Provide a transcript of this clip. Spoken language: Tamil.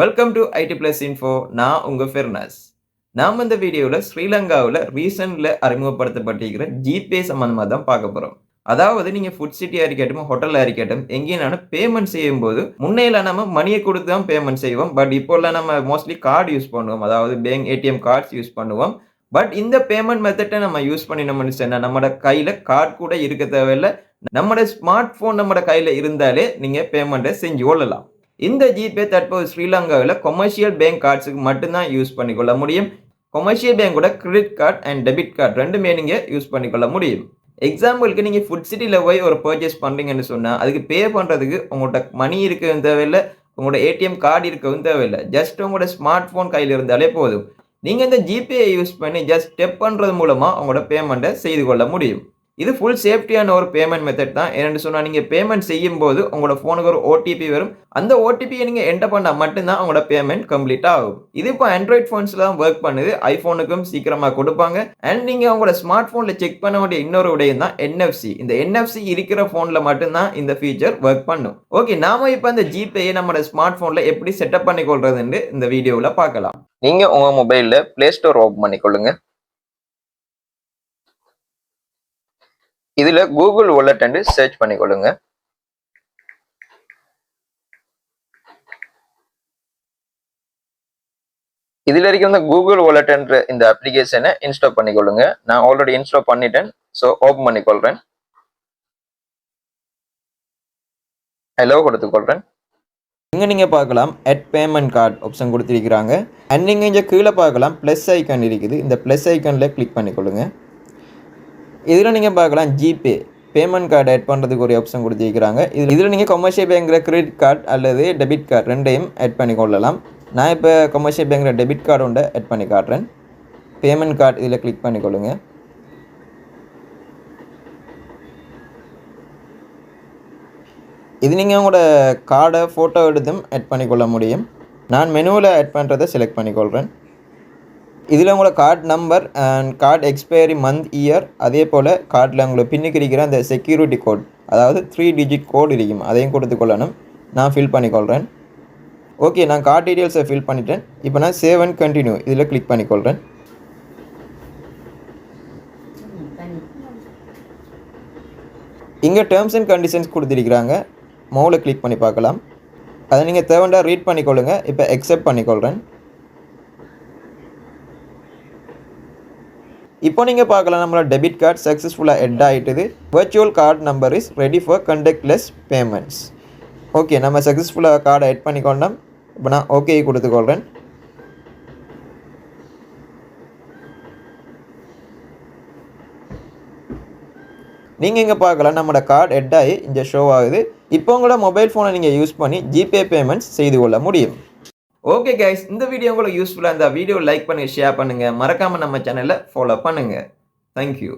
Welcome to IT plus info நான் உங்கள் ஃபெர்னஸ் நாம் இந்த வீடியோவில் ஸ்ரீலங்காவில் ரீசெண்டில் அறிமுகப்படுத்தப்பட்டிருக்கிற ஜிபே சம்மந்தமாக தான் பார்க்க போகிறோம் அதாவது நீங்கள் ஃபுட் சிட்டியாக இருக்கட்டும் ஹோட்டலில் இருக்கட்டும் எங்கேயும் பேமெண்ட் செய்யும்போது முன்னையில் நம்ம மணியை கொடுத்து தான் பேமெண்ட் செய்வோம். பட் இப்போல்லாம் நம்ம மோஸ்ட்லி கார்டு யூஸ் பண்ணுவோம். அதாவது பேங்க் ஏடிஎம் கார்ட்ஸ் யூஸ் பண்ணுவோம். பட் இந்த பேமெண்ட் மெத்தட்டை நம்ம யூஸ் பண்ணினோம்னு சொன்னால் நம்மளோட கையில் கார்டு கூட இருக்க தேவையில்லை. நம்மளோட ஸ்மார்ட் ஃபோன் நம்மளோட கையில் இருந்தாலே நீங்கள் பேமெண்ட்டை செஞ்சு கொள்ளலாம். இந்த ஜிபே தற்போது ஸ்ரீலங்காவில் கொமர்ஷியல் பேங்க் கார்ட்ஸுக்கு மட்டும்தான் யூஸ் பண்ணிக்கொள்ள முடியும். கொமர்ஷியல் பேங்கோட credit card and debit card ரெண்டுமே நீங்கள் யூஸ் பண்ணிக்கொள்ள முடியும். எக்ஸாம்பிளுக்கு நீங்கள் ஃபுட் சிட்டியில் போய் ஒரு பர்ச்சேஸ் பண்ணுறீங்கன்னு சொன்னால் அதுக்கு பே பண்ணுறதுக்கு உங்கள்கிட்ட மணி இருக்கவும் தேவையில்லை உங்களோட ஏடிஎம் கார்டு இருக்கவும் தேவையில்லை. ஜஸ்ட் உங்களோட ஸ்மார்ட் ஃபோன் கையில் இருந்தாலே போதும். நீங்கள் இந்த ஜிபே யூஸ் பண்ணி ஜஸ்ட் ஸ்டெப் பண்ணுறது மூலமாக உங்களோட பேமெண்ட்டை செய்து கொள்ள முடியும். இது ஃபுல் சேஃப்டியான ஒரு பேமெண்ட் மெத்தட் தான். என்னென்னு சொன்னால் நீங்கள் பேமெண்ட் செய்யும் போது உங்களோட ஃபோனுக்கு ஒரு ஓடிபி வரும். அந்த ஓடிபியை நீங்கள் என்டர் பண்ணால் மட்டும்தான் உங்களோட பேமெண்ட் கம்ப்ளீட் ஆகும். இது இப்போ ஆண்ட்ராய்ட் ஃபோன்ஸில் தான் ஒர்க் பண்ணுது. ஐஃபோனுக்கும் சீக்கிரமாக கொடுப்பாங்க. அண்ட் நீங்கள் உங்களோட ஸ்மார்ட் ஃபோனில் செக் பண்ண வேண்டிய இன்னொரு விடயம் தான் என்எஃப்சி இந்த என்எஃப்சி இருக்கிற ஃபோனில் மட்டும்தான் இந்த ஃபீச்சர் ஒர்க் பண்ணும். ஓகே நாம இப்போ இந்த ஜிபேயை நம்மளோட ஸ்மார்ட் ஃபோனில் எப்படி செட்டப் பண்ணிக்கொள்றதுன்னு இந்த வீடியோவில் பார்க்கலாம். நீங்கள் உங்கள் மொபைலில் ப்ளே ஸ்டோர் ஓப்பன் பண்ணிக்கொள்ளுங்கள் இதுல கூகுள் வாலெட் சர்ச் பண்ணிக்கொள்ளுங்க. இதுல இருக்க இந்த கூகுள் வாலெட்ன்ற இந்த அப்ளிகேஷனை இன்ஸ்டால் பண்ணிக்கொள்ளுங்க. நான் ஆல்ரெடி இன்ஸ்டால் பண்ணிட்டேன். ஸோ ஓப்பன் பண்ணிக்கொள்றேன். ஹலோ கொடுத்துக்கொள்றேன். இங்கே நீங்கள் பார்க்கலாம். அட் பேமெண்ட் கார்டு ஆப்ஷன் கொடுத்துருக்கிறாங்க. அண்ட் நீங்கள் இங்கே கீழே பார்க்கலாம். ப்ளஸ் ஐக்கான் இருக்குது. இந்த ப்ளஸ் ஐக்கானில் கிளிக் பண்ணிக்கொள்ளுங்க. இதில் நீங்கள் பார்க்கலாம் ஜிபே பேமெண்ட் கார்டு ஆட் பண்ணுறதுக்கு ஒரு ஆப்ஷன் கொடுத்துருக்கிறாங்க. இதில் இதில் நீங்கள் கொமர்ஷியல் பேங்கிற கிரெடிட் கார்டு அல்லது டெபிட் கார்டு ரெண்டையும் ஆட் பண்ணி கொள்ளலாம். நான் இப்போ கொமர்ஷியல் பேங்கிற டெபிட் கார்டு ஒன்று ஆட் பண்ணி காட்டுறேன். பேமெண்ட் கார்டு இதில் கிளிக் பண்ணிக்கொள்ளுங்க இது நீங்கள் உங்களோட கார்டை ஃபோட்டோ எடுத்தும் ஆட் பண்ணிக்கொள்ள முடியும். நான் மெனுவில் ஆட் பண்ணுறதை செலக்ட் பண்ணிக்கொள்கிறேன் இதில் உங்களோட card number and card expiry month year அதே போல் கார்டில் உங்களை பின்னுக்கு இருக்கிற அந்த செக்யூரிட்டி கோட் அதாவது த்ரீ டிஜிட் கோட் இருக்கும். அதையும் கொடுத்து கொள்ளணும். நான் ஃபில் பண்ணிக்கொள்கிறேன் ஓகே நான் கார்டு டீட்டெயில்ஸை ஃபில் பண்ணிட்டேன். இப்போ நான் சேவ் அண்ட் கண்டினியூ இதில் கிளிக் பண்ணிக்கொள்கிறேன் இங்கே டேர்ம்ஸ் அண்ட் கண்டிஷன்ஸ் கொடுத்துருக்கிறாங்க. மௌவில் கிளிக் பண்ணி பார்க்கலாம். அதை நீங்கள் தேவைண்டா ரீட் பண்ணிக்கொள்ளுங்க. இப்போ எக்ஸெப்ட் பண்ணிக்கொள்கிறேன் இப்போ நீங்கள் பார்க்கலாம் நம்மளோட டெபிட் கார்டு சக்ஸஸ்ஃபுல்லாக add ஆகிட்டுது virtual card number is ready for contactless payments okay நம்ம சக்ஸஸ்ஃபுல்லாக கார்டை எட் பண்ணிக்கொண்டோம். இப்போ நான் ஓகே கொடுத்துக்கொள்கிறேன் நீங்கள் இங்கே பார்க்கலாம் நம்மளோட கார்டு எட் ஆகி இங்கே ஷோ ஆகுது. இப்போ உங்களோட மொபைல் ஃபோனை நீங்கள் யூஸ் பண்ணி ஜிபே பேமெண்ட்ஸ் செய்து கொள்ள முடியும். ஓகே கைஸ் இந்த வீடியோ உங்களுக்கு யூஸ்ஃபுல்லாக இருந்தால் வீடியோ லைக் பண்ணுங்கள் ஷேர் பண்ணுங்கள் மறக்காமல் நம்ம சேனலை ஃபாலோ பண்ணுங்கள் தேங்க்யூ